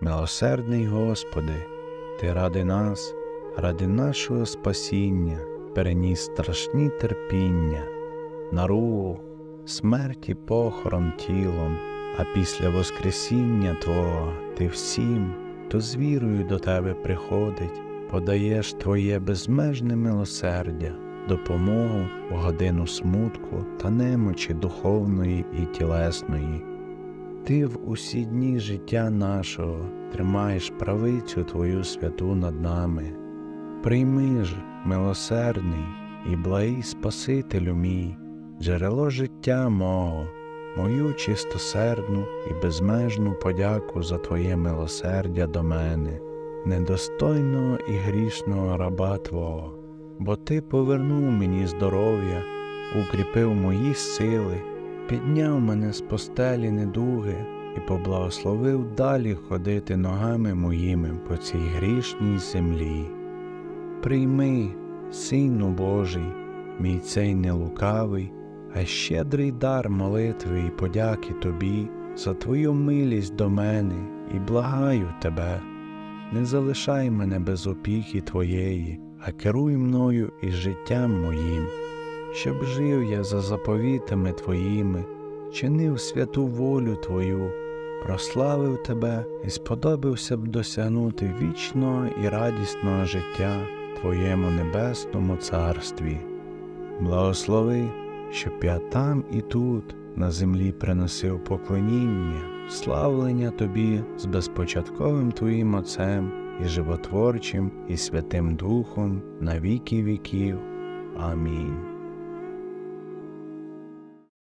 Милосердний Господи, Ти ради нас, ради нашого спасіння, переніс страшні терпіння, наругу, смерть і похорон тілом, а після Воскресіння Твого Ти всім, хто з вірою до Тебе приходить, подаєш Твоє безмежне милосердя, допомогу в годину смутку та немочі духовної і тілесної. Ти в усі дні життя нашого тримаєш правицю Твою святу над нами. Прийми ж, милосердний і благий Спасителю мій, джерело життя мого, мою чистосердну і безмежну подяку за Твоє милосердя до мене, недостойного і грішного раба Твого, бо Ти повернув мені здоров'я, укріпив мої сили, підняв мене з постелі недуги і поблагословив далі ходити ногами моїми по цій грішній землі. Прийми, Сину Божий, мій цей нелукавий, а щедрий дар молитви і подяки Тобі за Твою милість до мене і благаю Тебе. Не залишай мене без опіки Твоєї, а керуй мною і життям моїм, щоб жив я за заповітами Твоїми, чинив святу волю Твою, прославив Тебе і сподобався б досягнути вічного і радісного життя Твоєму небесному царстві. Благослови, щоб я там і тут на землі приносив поклоніння, славлення Тобі з безпочатковим Твоїм Отцем і животворчим і Святим Духом на віки віків. Амінь.